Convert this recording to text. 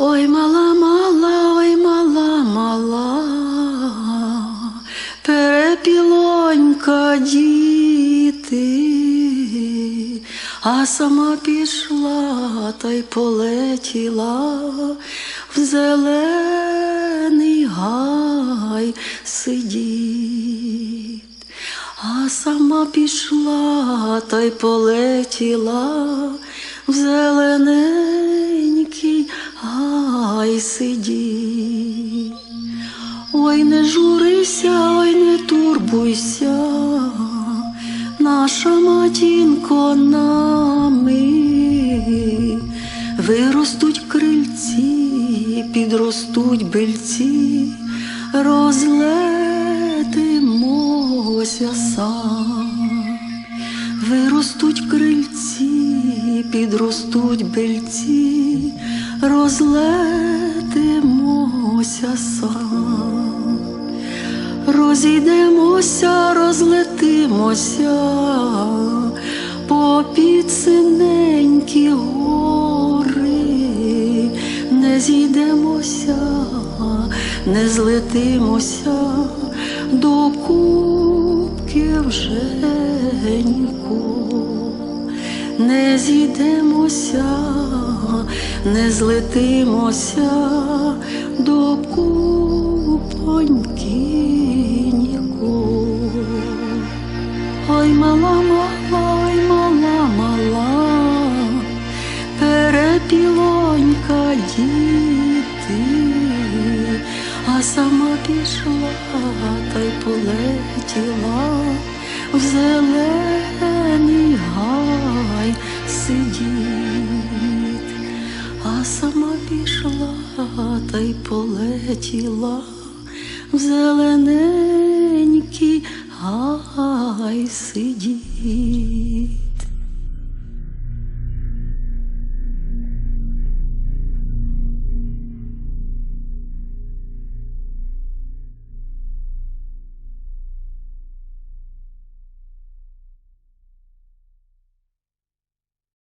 Ой, мала, мала, ой, мала, мала, перепілонька діти, а сама пішла та й полетіла в зелений гай сидіть. А сама пішла та й полетіла в зелененький гай сидіть. Ой, не журися, ой, не турбуйся, наша матінко нами, виростуть крильці, підростуть бильці, розлетимося сам. Виростуть крильці, підростуть бильці, розлетимося сам. Розійдемося, розлетимося. По синенькі гори, не зійдемося, не злетимося. До кубки вже ніколи не зійдемося, не злетимося до купоньки ніколи. Ой, мала, мала, ой, мала, мала, перепілонька діти, а сама пішла та й полетіла в зелений гай сидіть, а сама пішла та й полетіла в зелененький гай сидіть.